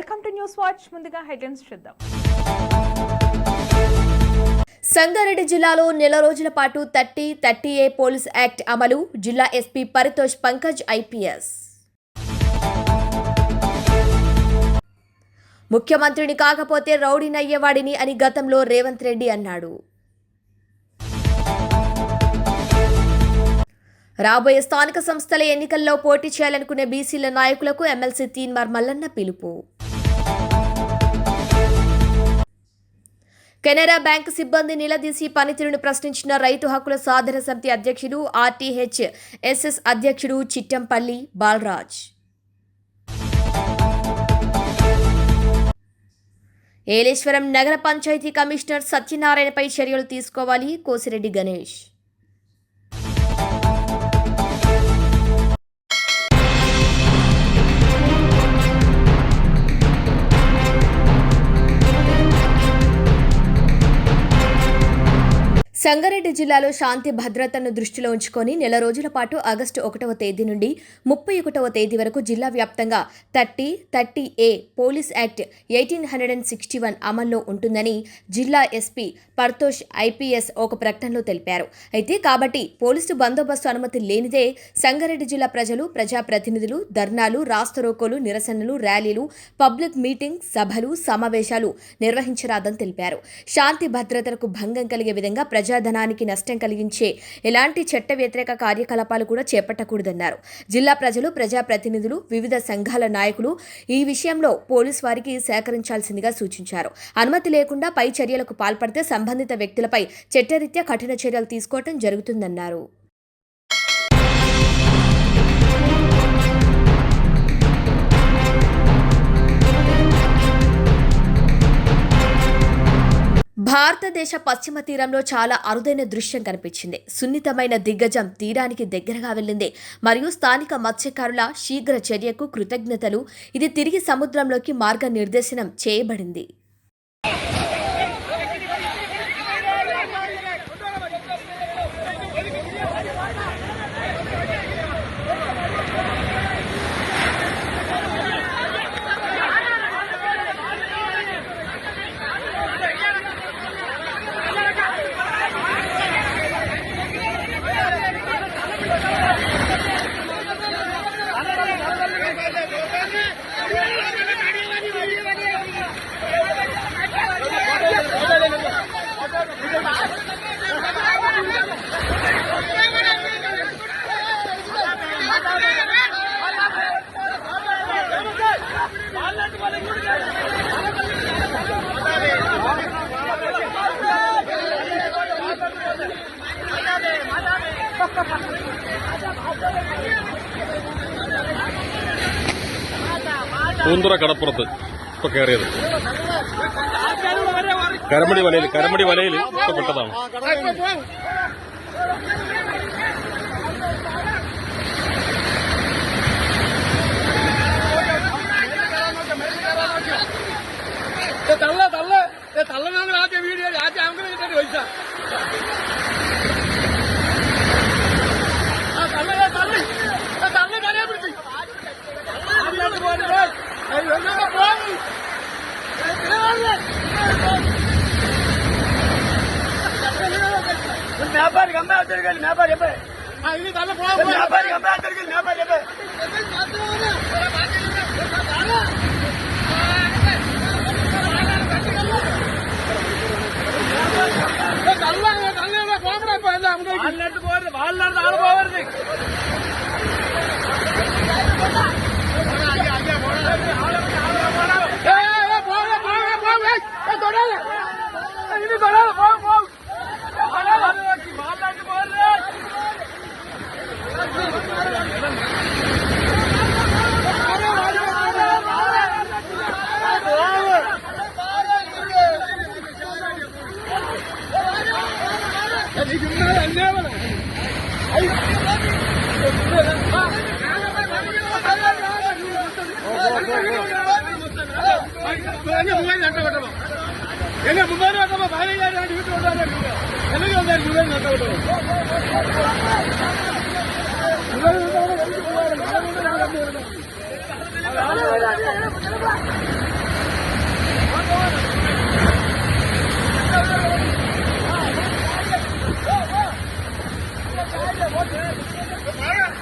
Welcome to news watch. ముందుగా headlines చూద్దాం. సంగారెడ్డి జిల్లాలో నెల రోజుల పాటు thirty thirty A police act అమలు జిల్లా ఎస్పీ పరితోష్ పంకజ్ ఐపీఎస్. ముఖ్యమంత్రిని కాకపోతే రౌడీనయ్యేవాడిని అని గతంలో రేవంత్ రెడ్డి అన్నాడు. రాబోయే స్థానిక సంస్థల ఎన్నికల్లో పోటీ చేయాలనుకునే బీసీల నాయకులకు ఎమ్మెల్సీ తీన్మార్ మల్లన్న పిలుపు. కెనరా బ్యాంక్ సిబ్బంది నిలదీసి పనితీరును ప్రశ్నించిన రైతు హక్కుల సాధన సమితి అధ్యక్షుడు ఆర్టీహెచ్ ఎస్ఎస్ అధ్యక్షుడు చిట్టంపల్లి బాలరాజ్. ఏలేశ్వరం నగర పంచాయతీ కమిషనర్ సత్యనారాయణపై చర్యలు తీసుకోవాలి కోసిరెడ్డి గణేష్. సంగారెడ్డి జిల్లాలో శాంతి భద్రతను దృష్టిలో ఉంచుకొని నెల రోజుల పాటు ఆగస్టు ఒకటవ తేదీ నుండి ముప్పై ఒకటవ తేదీ వరకు జిల్లా వ్యాప్తంగా thirty thirty A police act eighteen hundred and sixty one అమల్లో ఉంటుందని జిల్లా ఎస్పీ పర్తోష్ ఐపీఎస్ ఒక ప్రకటనలో తెలిపారు. అయితే కాబట్టి పోలీసు బందోబస్తు అనుమతి లేనిదే సంగారెడ్డి జిల్లా ప్రజలు ప్రజాప్రతినిధులు ధర్నాలు రాస్తరోకోలు నిరసనలు ర్యాలీలు పబ్లిక్ మీటింగ్ సభలు సమావేశాలు నిర్వహించరాదని తెలిపారు. శాంతి భద్రతలకు భంగం కలిగే విధంగా ప్రజాధనానికి నష్టం కలిగించే ఎలాంటి చట్ట వ్యతిరేక కార్యకలాపాలు కూడా చేపట్టకూడదన్నారు. జిల్లా ప్రజలు ప్రజాప్రతినిధులు వివిధ సంఘాల నాయకులు ఈ విషయంలో పోలీసు వారికి సేకరించాల్సిందిగా సూచించారు. అనుమతి లేకుండా పై చర్యలకు పాల్పడితే సంబంధిత వ్యక్తులపై చట్టరీత్యా కఠిన చర్యలు తీసుకోవటం జరుగుతుందన్నారు. భారతదేశ పశ్చిమ తీరంలో చాలా అరుదైన దృశ్యం కనిపించింది. సున్నితమైన దిగ్గజం తీరానికి దగ్గరగా వెళ్ళింది. మరియు స్థానిక మత్స్యకారుల శీఘ్ర చర్యకు కృతజ్ఞతలు. ఇది తిరిగి సముద్రంలోకి మార్గనిర్దేశనం చేయబడింది. പൂന്തുറ കടപ്പുറത്ത് ഇപ്പൊ കയറിയത് കരമടി വലയിൽ കരമടി വലയിൽ ഇപ്പൊ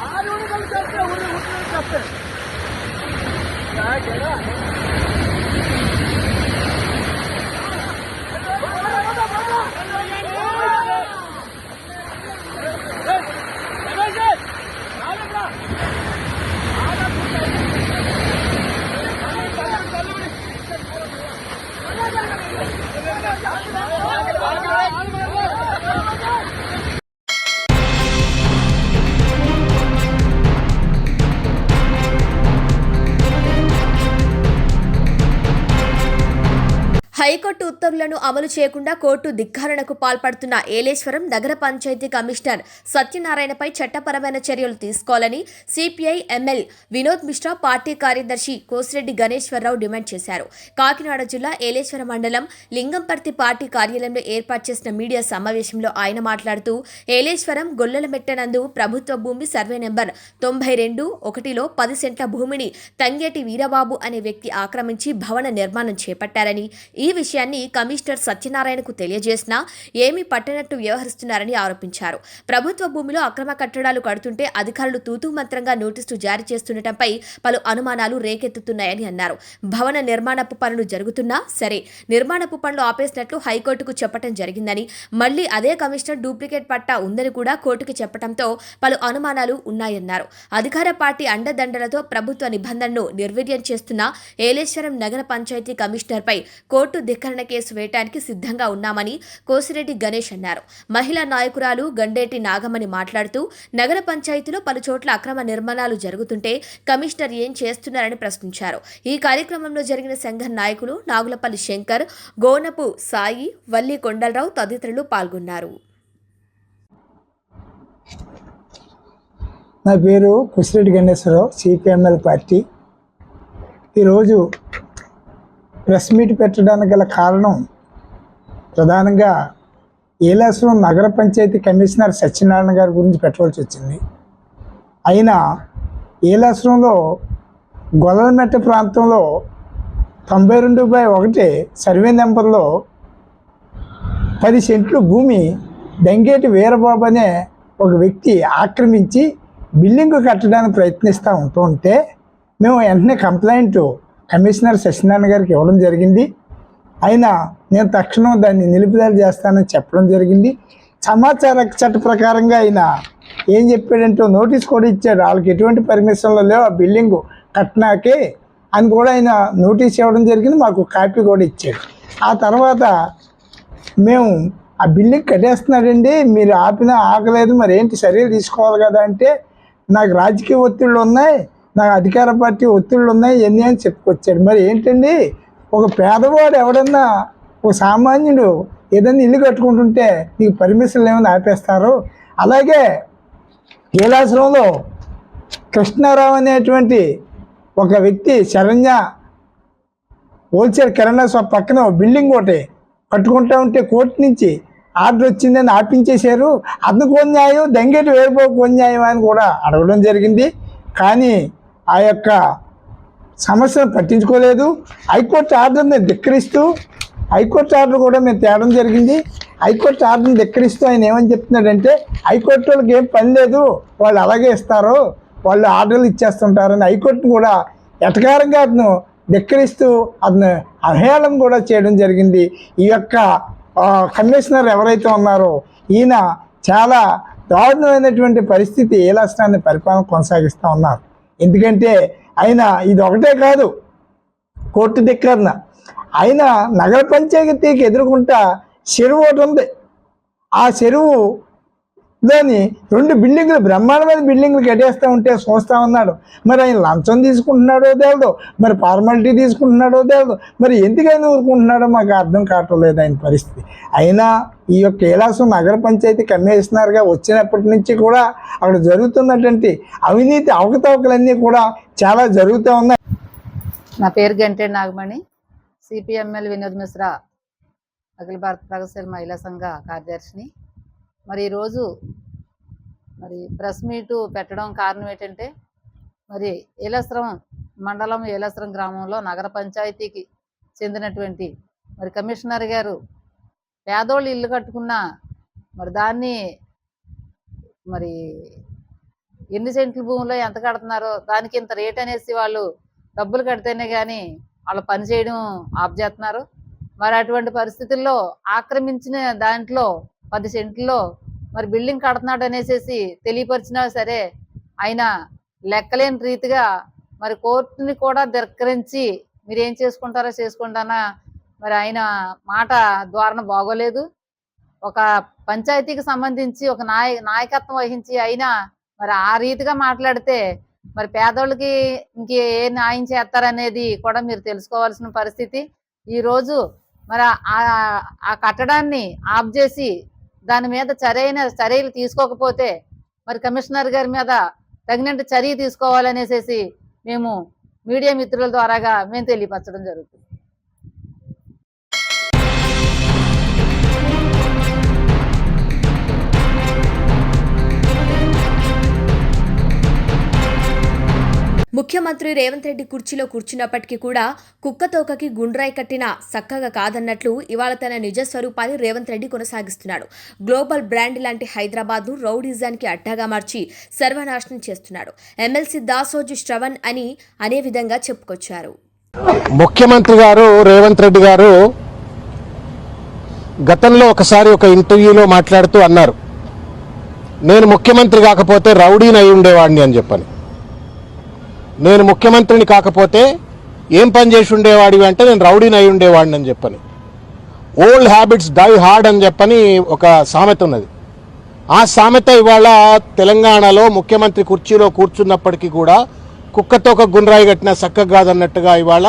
ஆறு மணி கழிச்சு ஒரு ஒரு கஷ்டம் అమలు చేయకుండా కోర్టు ధిక్కారణకు పాల్పడుతున్న ఏలేశ్వరం నగర పంచాయతీ కమిషనర్ సత్యనారాయణపై చట్టపరమైన చర్యలు తీసుకోవాలని CPI ML Vinod Mishra party కార్యదర్శి కోసిరెడ్డి గణేశ్వరరావు డిమాండ్ చేశారు. కాకినాడ జిల్లా ఏలేశ్వరం మండలం లింగంపర్తి పార్టీ కార్యాలయంలో ఏర్పాటు చేసిన మీడియా సమావేశంలో ఆయన మాట్లాడుతూ ఏలేశ్వరం గొల్లలమెట్టనందు ప్రభుత్వ భూమి సర్వే నెంబర్ తొంభై రెండు ఒకటిలో పది సెంట్ల భూమిని తంగేటి వీరబాబు అనే వ్యక్తి ఆక్రమించి భవన నిర్మాణం చేపట్టారని ఈ విషయాన్ని కమిషనర్ సత్యనారాయణకు తెలియజేసినా ఏమీ పట్టనట్టు వ్యవహరిస్తున్నారని ఆరోపించారు. ప్రభుత్వ భూమిలో అక్రమ కట్టడాలు కడుతుంటే అధికారులు తూతూ మంత్రంగా నోటీసులు జారీ చేస్తుండటంపై పలు అనుమానాలు రేకెత్తుతున్నాయని అన్నారు. భవన నిర్మాణపు పనులు జరుగుతున్నా సరే నిర్మాణపు పనులు ఆపేసినట్లు హైకోర్టుకు చెప్పడం జరిగిందని మళ్ళీ అదే కమిషనర్ డూప్లికేట్ పట్టా ఉందని కూడా కోర్టుకు చెప్పడంతో పలు అనుమానాలు ఉన్నాయన్నారు. అధికార పార్టీ అండదండలతో ప్రభుత్వ నిబంధనను నిర్వీర్యం చేస్తున్న ఏలేశ్వరం నగర పంచాయతీ కమిషనర్పై కోర్టు ధిక్కరణ కేసు వేయటానికి సిద్ధంగా ఉన్నామని కోసిరెడ్డి గణేష్ అన్నారు. మహిళా నాయకురాలు గండేటి నాగమణి మాట్లాడుతూ నగర పంచాయతీలో పలు చోట్ల అక్రమ నిర్మాణాలు జరుగుతుంటే కమిషనర్ ఏం చేస్తున్నారని ప్రశ్నించారు. ఈ కార్యక్రమంలో జరిగిన సంఘం నాయకులు నాగులపల్లి శంకర్ గోనపు సాయి వల్లి కొండలరావు తదితరులు పాల్గొన్నారు. నా పేరు కుసిరెడ్డి గణేశ్వరరావు సిపిఎంఎల్ పార్టీ. ఈరోజు ప్రెస్ మీట్ పెట్టడానికి గల కారణం ప్రధానంగా ఏలాసురం నగర పంచాయతీ కమిషనర్ సత్యనారాయణ గారి గురించి పెట్టవలసి వచ్చింది. అయినా ఏలాసురంలో గొల్లమెట్ట ప్రాంతంలో తొంభై రెండు బై ఒకటి సర్వే నెంబర్లో పది సెంట్లు భూమి దంగేటి వీరబాబు అనే ఒక వ్యక్తి ఆక్రమించి బిల్డింగ్ కట్టడానికి ప్రయత్నిస్తూ ఉంటూ ఉంటే మేము వెంటనే కంప్లైంట్ కమిషనర్ సత్యనారాయణ గారికి ఇవ్వడం జరిగింది. అయినా నేను తక్షణం దాన్ని నిలుపుదల చేస్తానని చెప్పడం జరిగింది. సమాచార చట్ట ప్రకారంగా ఆయన ఏం చెప్పాడంటే నోటీస్ కూడా ఇచ్చాడు. వాళ్ళకి ఎటువంటి పర్మిషన్లు లేవు. ఆ బిల్డింగ్ కట్టినాకే అని కూడా ఆయన నోటీస్ ఇవ్వడం జరిగింది. మాకు కాపీ కూడా ఇచ్చాడు. ఆ తర్వాత మేము ఆ బిల్డింగ్ కట్టేస్తున్నాడండి. మీరు ఆపినా ఆగలేదు. మరి ఏంటి చర్యలు తీసుకోవాలి కదా? అంటే నాకు రాజకీయ ఒత్తిళ్ళు ఉన్నాయి. నాకు అధికార పార్టీ ఒత్తిళ్ళు ఉన్నాయి. ఎన్ని అని చెప్పుకొచ్చాడు. మరి ఏంటండి? ఒక పేదవాడు ఎవడన్నా ఒక సామాన్యుడు ఏదన్నా ఇల్లు కట్టుకుంటుంటే నీకు పర్మిషన్లు ఏమైనా ఆపేస్తారు. అలాగే కైలాసంలో కృష్ణారావు అనేటువంటి ఒక వ్యక్తి శరణ్య హోల్సేల్ కిరాణా షాప్ పక్కన బిల్డింగ్ ఒకటి కట్టుకుంటా ఉంటే కోర్టు నుంచి ఆర్డర్ వచ్చిందని ఆపించేశారు. అందుకు న్యాయం దంగేటి వేరుపోకు న్యాయం అని కూడా అడగడం జరిగింది. కానీ ఆ యొక్క సమస్యను పట్టించుకోలేదు. హైకోర్టు ఆర్డర్ని ధిక్కరిస్తూ హైకోర్టు ఆర్డర్ కూడా మేము తేవడం జరిగింది. హైకోర్టు ఆర్డర్ని ధిక్కరిస్తూ ఆయన ఏమని చెప్తున్నాడంటే హైకోర్టు వాళ్ళకి ఏం పని లేదు వాళ్ళు అలాగే ఇస్తారు వాళ్ళు ఆర్డర్లు ఇచ్చేస్తుంటారని. హైకోర్టును కూడా ఎటకారంగా అతను ధిక్కరిస్తూ అతను అవహేళన కూడా చేయడం జరిగింది. ఈ యొక్క కమిషనర్ ఎవరైతే ఉన్నారో ఈయన చాలా దారుణమైనటువంటి పరిస్థితి ఏ రాష్ట్రాన్ని పరిపాలన కొనసాగిస్తూ ఉన్నారు. ఎందుకంటే ఆయన ఇది ఒకటే కాదు. కోర్టు ధిక్కరణ. ఆయన నగర పంచాయతీకి ఎదుర్కొంటా చెరువు ఒకటి ఉంది. ఆ చెరువు దాని రెండు బిల్డింగ్లు బ్రహ్మాండమైన బిల్డింగ్లు కట్టేస్తూ ఉంటే చూస్తూ ఉన్నాడు. మరి ఆయన లంచం తీసుకుంటున్నాడో తెలియదు మరి ఫార్మాలిటీ తీసుకుంటున్నాడో తెలియదు మరి ఎందుకైనా ఊరుకుంటున్నాడో మాకు అర్థం కావటం లేదు ఆయన పరిస్థితి. అయినా ఈ యొక్క కైలాసం నగర పంచాయతీ కమిషనర్గా వచ్చినప్పటి నుంచి కూడా అక్కడ జరుగుతున్నటువంటి అవినీతి అవకతవకలన్నీ కూడా చాలా జరుగుతూ ఉన్నాయి. నా పేరు గంటే నాగమణి సిపిఎంఎల్ వినోద్ మిశ్రా అఖిల భారత ప్రగతిశీల మహిళా సంఘ కార్యదర్శిని. మరి ఈరోజు మరి ప్రెస్ మీటు పెట్టడం కారణం ఏంటంటే మరి ఏలస్రం మండలం ఏలస్రం గ్రామంలో నగర పంచాయతీకి చెందినటువంటి మరి కమిషనర్ గారు పేదోళ్ళు ఇల్లు కట్టుకున్న మరి దాన్ని మరి ఎన్ని సెంట్ల భూమిలో ఎంత కడుతున్నారో దానికి ఇంత రేట్ అనేసి వాళ్ళు డబ్బులు కడితేనే కానీ వాళ్ళు పని చేయడం చేస్తున్నారు మరి అటువంటి పరిస్థితుల్లో ఆక్రమించిన దాంట్లో పది సెంట్లో మరి బిల్డింగ్ కడుతున్నాడు అనేసి తెలియపరిచినా సరే ఆయన లెక్కలేని రీతిగా మరి కోర్టుని కూడా ధిక్కరించి మీరు ఏం చేసుకుంటారో చేసుకుంటానా మరి ఆయన మాట ధోరణ బాగోలేదు. ఒక పంచాయతీకి సంబంధించి ఒక నాయ నాయకత్వం వహించి అయినా మరి ఆ రీతిగా మాట్లాడితే మరి పేదోళ్ళకి ఇంకే ఏ న్యాయం చేస్తారనేది కూడా మీరు తెలుసుకోవాల్సిన పరిస్థితి. ఈ రోజు మరి ఆ- ఆ కట్టడాన్ని ఆఫ్ చేసి దాని మీద సరైన చర్యలు తీసుకోకపోతే మరి కమిషనర్ గారి మీద తగినంత చర్య తీసుకోవాలనేసేసి మేము మీడియా మిత్రుల ద్వారాగా మేము తెలియపరచడం జరుగుతుంది. ముఖ్యమంత్రి రేవంత్ రెడ్డి కుర్చీలో కూర్చున్నప్పటికీ కూడా కుక్కతోకకి గుండ్రాయి కట్టిన చక్కగా కాదన్నట్లు ఇవాళ తన నిజ స్వరూపాన్ని రేవంత్ రెడ్డి కొనసాగిస్తున్నాడు. గ్లోబల్ బ్రాండ్ లాంటి హైదరాబాద్ను రౌడిజానికి అడ్డాగా మార్చి సర్వనాశనం చేస్తున్నాడు. ఎమ్మెల్సీ దాసోజు శ్రవణ్ అని అనే విధంగా చెప్పుకొచ్చారు. ముఖ్యమంత్రి గారు రేవంత్ రెడ్డి గారు గతంలో ఒకసారి ఒక ఇంటర్వ్యూలో మాట్లాడుతూ అన్నారు నేను ముఖ్యమంత్రి కాకపోతే రౌడీని అయి ఉండేవాడిని అని చెప్పాను. నేను ముఖ్యమంత్రిని కాకపోతే ఏం పని చేసి ఉండేవాడివి అంటే నేను రౌడీని అయి ఉండేవాడిని అని చెప్పని. ఓల్డ్ హ్యాబిట్స్ డై హార్డ్ అని చెప్పని ఒక సామెత ఉన్నది. ఆ సామెత ఇవాళ తెలంగాణలో ముఖ్యమంత్రి కుర్చీలో కూర్చున్నప్పటికీ కూడా కుక్కతో ఒక గుండ్రాయి కట్టిన చక్కగా కాదన్నట్టుగా ఇవాళ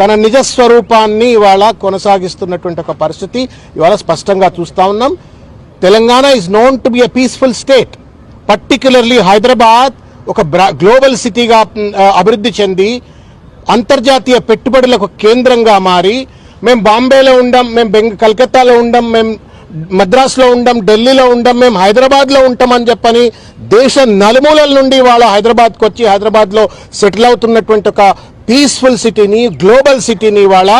తన నిజ స్వరూపాన్ని ఇవాళ కొనసాగిస్తున్నటువంటి ఒక పరిస్థితి ఇవాళ స్పష్టంగా చూస్తా ఉన్నాం. Telangana is known to be a peaceful state particularly Hyderabad ఒక గ్లోబల్ సిటీగా అభివృద్ధి చెంది అంతర్జాతీయ పెట్టుబడులకు కేంద్రంగా మారి మేము బాంబేలో ఉండం మేము బెంగ కలకత్తాలో ఉండం మేము మద్రాసులో ఉండం ఢిల్లీలో ఉండం మేము హైదరాబాద్లో ఉంటామని చెప్పని దేశ నలుమూలల నుండి వాళ్ళ హైదరాబాద్కి వచ్చి హైదరాబాద్లో సెటిల్ అవుతున్నటువంటి ఒక పీస్ఫుల్ సిటీని గ్లోబల్ సిటీని ఇవాళ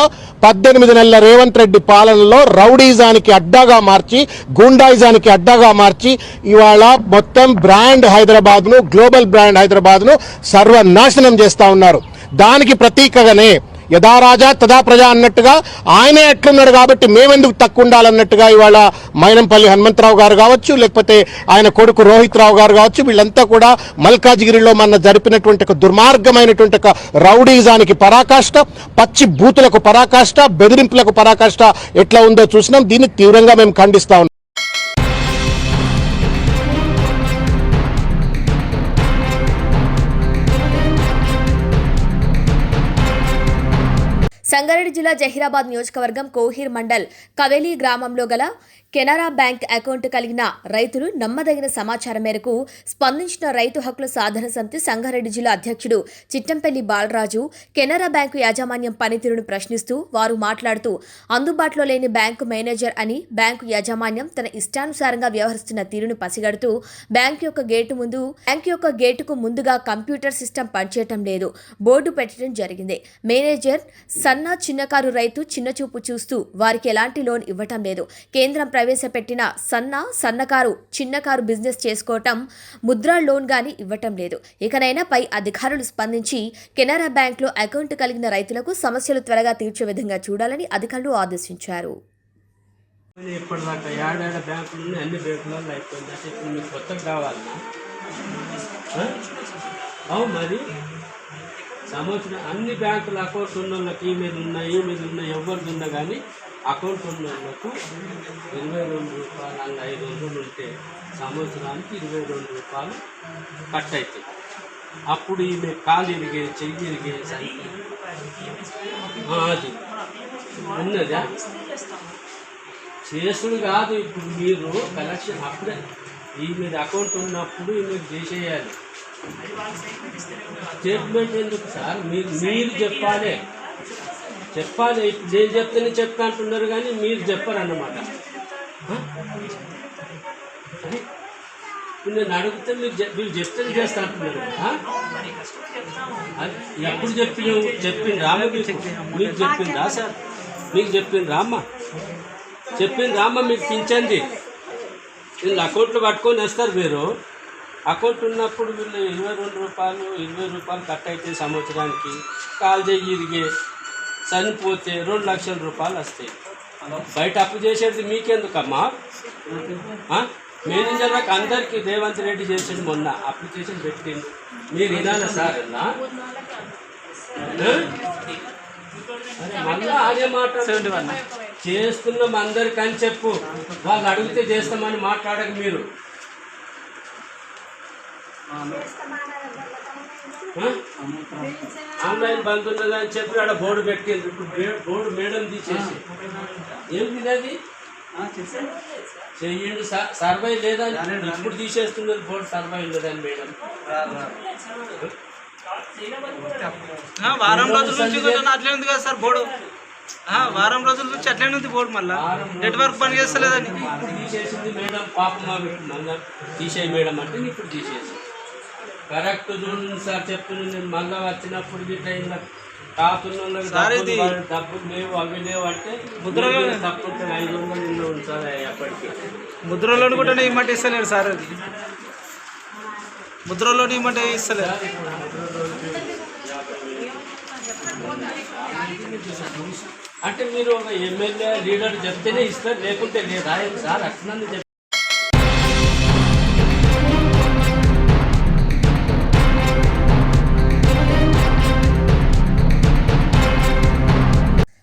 పద్దెనిమిది నెలల రేవంత్ రెడ్డి పాలనలో రౌడీజానికి అడ్డాగా మార్చి గుండాయిజానికి అడ్డాగా మార్చి ఇవాళ మొత్తం బ్రాండ్ హైదరాబాద్ను గ్లోబల్ బ్రాండ్ హైదరాబాద్ను సర్వనాశనం చేస్తా ఉన్నారు. దానికి ప్రతీకగానే యథా రాజా తదా ప్రజ అన్నట్టుగా ఆయనే ఎట్లున్నాడు కాబట్టి మేమెందుకు తక్కువ ఉండాలన్నట్టుగా ఇవాళ మైనంపల్లి హనుమంతరావు గారు కావచ్చు లేకపోతే ఆయన కొడుకు రోహిత్ రావు గారు కావచ్చు వీళ్ళంతా కూడా మల్కాజిగిరిలో మన జరిపినటువంటి ఒక దుర్మార్గమైనటువంటి ఒక రౌడీజానికి పరాకాష్ట పచ్చి బూతులకు పరాకాష్ట బెదిరింపులకు పరాకాష్ట ఎట్లా ఉందో చూసినాం. దీన్ని తీవ్రంగా మేము ఖండిస్తా సంగారెడ్డి జిల్లా జహీరాబాద్ నియోజకవర్గం కోహీర్ మండల్ కవేలి గ్రామంలో గల కెనరా బ్యాంక్ అకౌంట్ కలిగిన రైతులు నమ్మదగిన సమాచారం మేరకు స్పందించిన రైతు హక్కుల సాధన సమితి సంగారెడ్డి జిల్లా అధ్యక్షుడు చిట్టంపల్లి బాలరాజు కెనరా బ్యాంకు యాజమాన్యం పనితీరును ప్రశ్నిస్తూ వారు మాట్లాడుతూ అందుబాటులో లేని బ్యాంకు మేనేజర్ అని బ్యాంకు యాజమాన్యం తన ఇష్టానుసారంగా వ్యవహరిస్తున్న తీరును పసిగడుతూ బ్యాంకు యొక్క గేటు ముందు బ్యాంకు యొక్క గేటుకు ముందుగా కంప్యూటర్ సిస్టమ్ పనిచేయటం లేదు బోర్డు పెట్టడం జరిగింది. మేనేజర్ సన్న చిన్నకారు రైతు చిన్నచూపు చూస్తూ వారికి ఎలాంటి లోన్ ఇవ్వటం లేదు. కేంద్రం ప్రవేశపెట్టిన సన్న సన్నకారు చిన్నకారు బిజినెస్ చేసుకోవటం ముద్రా లోన్ గాని ఇవ్వటం లేదు. ఇకనైనా పై అధికారులు స్పందించి కెనరా బ్యాంక్లో అకౌంట్ కలిగిన రైతులకు సమస్యలు త్వరగా తీర్చే విధంగా చూడాలని అధికారులు ఆదేశించారు. ఇప్పటిదాకా ఏడాడ బ్యాంకులు అన్ని బ్యాంకులలో అయిపోయింది. అంటే ఇప్పుడు మీకు కొత్తగా కావాలన్నా అవు మరి. సంవత్సరం అన్ని బ్యాంకుల అకౌంట్ ఉన్న వాళ్ళకి ఈ మీద ఉన్న ఈ మీద ఉన్న ఎవరిది ఉన్నా కానీ అకౌంట్ ఉన్న వాళ్ళకు ఇరవై రెండు రూపాయలు అన్న ఐదు వందలు ఉంటే సంవత్సరానికి ఇరవై రెండు రూపాయలు కట్ అవుతాయి అప్పుడు ఈమె కాలు ఇరిగే చెయ్యి ఇరిగే అది ఉన్నదా? చేసుడు కాదు ఇప్పుడు మీరు కలెక్షన్ అప్పుడే ఈ మీద అకౌంట్ ఉన్నప్పుడు మీరు చేసేయాలి. స్టేట్మెంట్ ఎందుకు సార్? మీరు మీరు చెప్పాలి. చెప్పాలి. ఇప్పుడు నేను చెప్తేనే చెప్తా అంటున్నారు కానీ మీరు చెప్పరు అన్నమాట ఇప్పుడు నేను అడిగితే మీరు మీరు చెప్తే చేస్తా అంటున్నారు. ఎప్పుడు చెప్పిన చెప్పింది రామ మీకు? చెప్పిందా సార్? మీకు చెప్పింది అమ్మ? చెప్పింది రామ్మ మీకు పింఛంది వీళ్ళు అకౌంట్లో పట్టుకొని వస్తారు మీరు. అకౌంట్ ఉన్నప్పుడు వీళ్ళు ఇరవై రెండు రూపాయలు ఇరవై రూపాయలు కట్ అయితే సంవత్సరానికి. కాల్ చేయి ఇరిగే. చనిపోతే రెండు లక్షల రూపాయలు వస్తాయి. బయట అప్పు చేసేది మీకెందుకమ్మా? మేనేజర్లకు అందరికీ రేవంత్ రెడ్డి చేసింది మొన్న. అప్లికేషన్ పెట్టింది మీరు వినాలా సార్ మళ్ళా అదే మాట చేస్తున్నాం అందరికని చెప్పు. వాళ్ళు అడిగితే చేస్తామని మాట్లాడక మీరు? ఆన్లైన్ బంద్ ఉన్నదని చెప్పి ఆడ బోర్డు పెట్టింది. ఇప్పుడు బోర్డు మేడం తీసేసి. ఏం అది చెయ్యండి. సర్వే లేదా? ఇప్పుడు తీసేస్తున్నది బోర్డు సర్వే ఉన్నదని మేడం. ఆ, వారం రోజుల నుంచి అట్లే ఉంది కదా సార్ బోర్డు. ఆ, వారం రోజుల నుంచి అట్లనే ఉంది బోర్డు మళ్ళా. నెట్వర్క్ పని చేస్తలేదని. తీసేసింది మేడం పాపం తీసేయి మేడం అంటే ఇప్పుడు తీసేసి. కరెక్ట్ చూడండి సార్ చెప్తున్నాను నేను. మళ్ళా వచ్చినప్పుడు గిట్ల ఇలా డబ్బులు లేవు అవి లేవు అంటే ముద్రలో- తప్పు ఐదు వందలు సార్ కూడా ఇమ్మంటే ఇస్తలేడు సార్. అది ముద్రలోని ఇమ్మంటే ఇస్తలేదు అంటే మీరు ఒక ఎమ్మెల్యే లీడర్ చెప్తేనే ఇస్తారు లేకుంటే లేదా. ఏం సార్ అట్లనే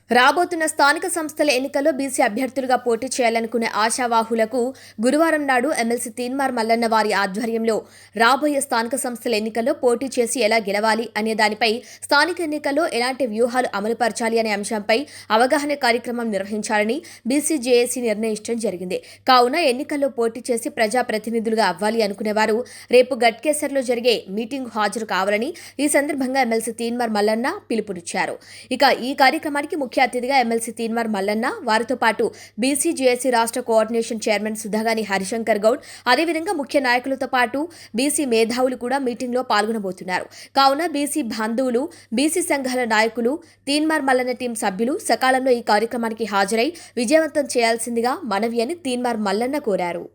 రాబోతున్న స్థానిక సంస్థల ఎన్నికల్లో బీసీ అభ్యర్థులుగా పోటీ చేయాలనుకునే ఆశావాహులకు గురువారం నాడు ఎమ్మెల్సీ తీన్మార్ మల్లన్న వారి ఆధ్వర్యంలో రాబోయే స్థానిక సంస్థల ఎన్నికల్లో పోటీ చేసి ఎలా గెలవాలి అనే దానిపై స్థానిక ఎన్నికల్లో ఎలాంటి వ్యూహాలు అమలుపరచాలి అనే అంశంపై అవగాహన కార్యక్రమం నిర్వహించాలని బీసీ జేఏసీ నిర్ణయించడం జరిగింది. కావున ఎన్నికల్లో పోటీ చేసి ప్రజాప్రతినిధులుగా అవ్వాలి అనుకునేవారు రేపు గట్కేసర్లో జరిగే మీటింగ్ హాజరు కావాలని ఈ సందర్భంగా ఎమ్మెల్సీ తీన్మార్ మల్లన్న పిలుపునిచ్చారు. ఇక ఈ కార్యక్రమానికి ముఖ్య ముఖ్య అతిథిగా ఎమ్మెల్సీ తీన్మార్ మల్లన్న వారితో పాటు బీసీ జేఏసీ రాష్ట్ర కోఆర్డినేషన్ చైర్మన్ సుధాగాని హరిశంకర్ గౌడ్ అదేవిధంగా ముఖ్య నాయకులతో పాటు బీసీ మేధావులు కూడా మీటింగ్లో పాల్గొనబోతున్నారు. కావున బీసీ బంధువులు బీసీ సంఘాల నాయకులు తీన్మార్ మల్లన్న టీం సభ్యులు సకాలంలో ఈ కార్యక్రమానికి హాజరై విజయవంతం చేయాల్సిందిగా మనవి అని తీన్మార్ మల్లన్న కోరారు.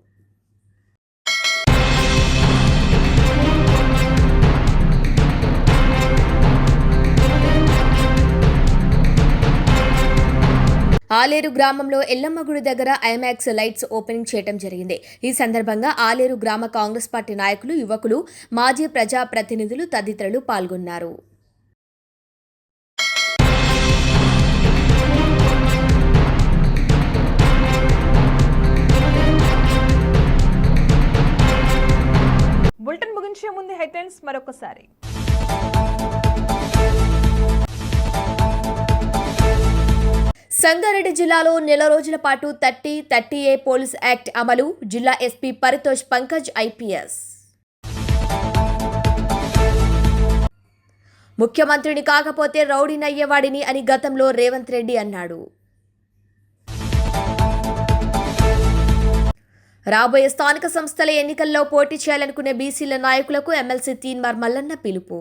ఆలేరు గ్రామంలో ఎల్లమ్మ గుడి దగ్గర ఐమాక్స్ లైట్స్ ఓపెనింగ్ చేయడం జరిగింది. ఈ సందర్భంగా ఆలేరు గ్రామ కాంగ్రెస్ పార్టీ నాయకులు యువకులు మాజీ ప్రజా ప్రతినిధులు తదితరులు పాల్గొన్నారు. బులెటిన్ ముగించే ముందు హెడ్లైన్స్ మరొకసారి. సంగారెడ్డి జిల్లాలో నెల రోజుల పాటు thirty thirty A police act అమలు జిల్లా ఎస్పీ పరితోష్ పంకజ్ ఐపీఎస్. ముఖ్యమంత్రిని కాకపోతే రౌడీనయ్యేవాడిని అని గతంలో రేవంత్ రెడ్డి అన్నాడు. రాబోయే స్థానిక సంస్థల ఎన్నికల్లో పోటీ చేయాలనుకునే బీసీల నాయకులకు ఎమ్మెల్సీ తీన్మార్ మల్లన్న పిలుపు.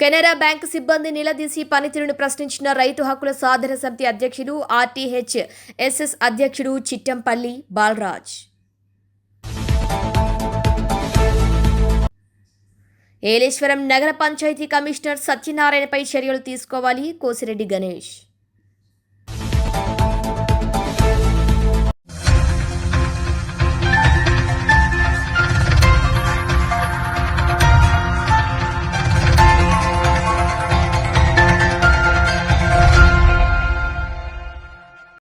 కెనరా బ్యాంకు సిబ్బంది నిలదీసి పనితీరును ప్రశ్నించిన రైతు హక్కుల సాధన సమితి అధ్యక్షుడు ఆర్టీహెచ్ ఎస్ఎస్ అధ్యక్షుడు చిట్టంపల్లి బాలరాజ్. ఏలేశ్వరం నగర పంచాయతీ కమిషనర్ సత్యనారాయణపై చర్యలు తీసుకోవాలి కోసిరెడ్డి గణేష్.